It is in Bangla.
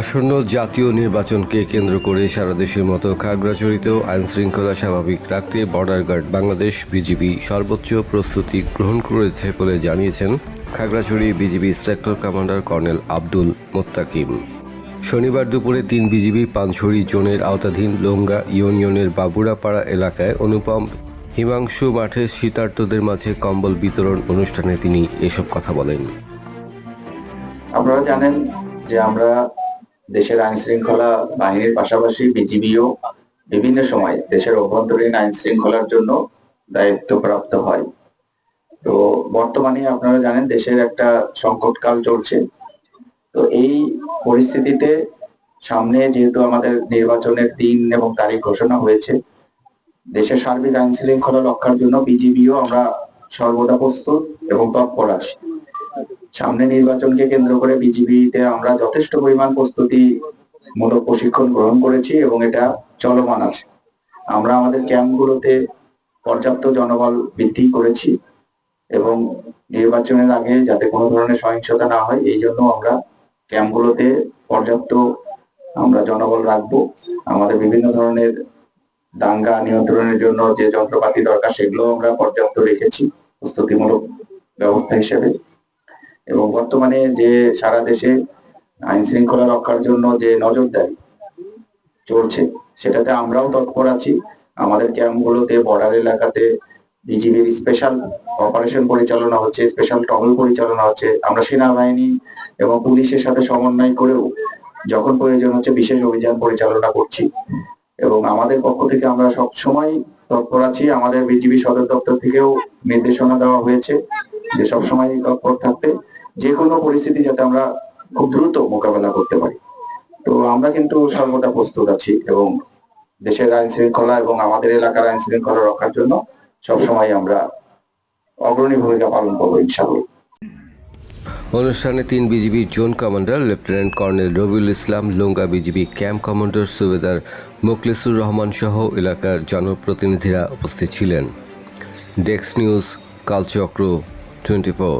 আসন্ন জাতীয় নির্বাচনকে কেন্দ্র করে সারা দেশের মতো খাগড়াছড়িতেও আইন শৃঙ্খলা স্বাভাবিক রাখতে বর্ডার গার্ড বাংলাদেশ বিজিবি সর্বোচ্চ প্রস্তুতি গ্রহণ করেছে বলে জানিয়েছেন Khagrachhari BGB sector commander colonel Abdul Mottakim. শনিবার দুপুরে তিন বিজিবি পানছড়ি জোনের আওতাধীন লোঙ্গা ইউনিয়নের বাবুরাপাড়া এলাকায় অনুপম হিমাংশু মাঠে শীতার্তদের মাঝে কম্বল বিতরণ অনুষ্ঠানে তিনি এসব কথা বলেন। আপনারা জানেন যে আমরা দেশের আইন শৃঙ্খলা বাহিনীর পাশাপাশি বিজিবিও বিভিন্ন সময় দেশের অভ্যন্তরীণ আইন শৃঙ্খলার জন্য দায়িত্বপ্রাপ্ত হয়। তো বর্তমানে আপনারা জানেন দেশের একটা সংকটকাল চলছে। তো এই পরিস্থিতিতে সামনে যেহেতু আমাদের নির্বাচনের দিন এবং তারিখ ঘোষণা হয়েছে, দেশের সার্বিক আইন শৃঙ্খলা রক্ষার জন্য বিজিবিও আমরা সর্বদা প্রস্তুত এবং তৎপর আছি। সামনে নির্বাচনকে কেন্দ্র করে বিজিবিতে আমরা যথেষ্ট পরিমাণ প্রস্তুতি মূলক প্রশিক্ষণ গ্রহণ করেছি এবং এটা চলমান আছে। আমরা আমাদের ক্যাম্পগুলোতে পর্যাপ্ত জনবল বৃদ্ধি করেছি এবং নির্বাচনের আগে যাতে কোনো ধরনের সহিংসতা না হয়, এই জন্য আমরা ক্যাম্পগুলোতে পর্যাপ্ত আমরা জনবল রাখব। আমাদের বিভিন্ন ধরনের দাঙ্গা নিয়ন্ত্রণের জন্য যে যন্ত্রপাতি দরকার, সেগুলো আমরা পর্যাপ্ত রেখেছি প্রস্তুতিমূলক ব্যবস্থা হিসেবে। এবং বর্তমানে যে সারা দেশে আইন শৃঙ্খলা রক্ষার জন্য যে নজরদারি চলছে, সেটাতে আমরাও তৎপর আছি। আমাদের ক্যাম্পগুলোতে, বর্ডার এলাকাতে, বিজিবির স্পেশাল অপারেশন পরিচালনা হচ্ছে, স্পেশাল টহল পরিচালনা হচ্ছে। আমরা সেনাবাহিনী এবং পুলিশের সাথে সমন্বয় করেও যখন প্রয়োজন হচ্ছে বিশেষ অভিযান পরিচালনা করছি। এবং আমাদের পক্ষ থেকে আমরা সব সময় তৎপর আছি। আমাদের বিজিবি সদর দপ্তর থেকেও নির্দেশনা দেওয়া হয়েছে যে সব সময় তৎপর থাকতে। যে কোনো পরিস্থিতি যাতে আমরা খুব দ্রুত মোকাবেলা করতে পারি। তো আমরা কিন্তু সর্বদা প্রস্তুত আছি এবং দেশের আইন শৃঙ্খলা এবং আমাদের এলাকার আইন শৃঙ্খলা রক্ষার জন্য সবসময় আমরা অগ্রণী ভূমিকা পালন করব, ইনশাআল্লাহ। অনুষ্ঠানে তিন বিজিবির zone commander, lieutenant colonel Robiul Islam, Lunga BGB camp commander সুবেদার মোখলেসুর রহমান সহ এলাকার জনপ্রতিনিধিরা উপস্থিত ছিলেন। Desk news, Kalchakra, twenty four.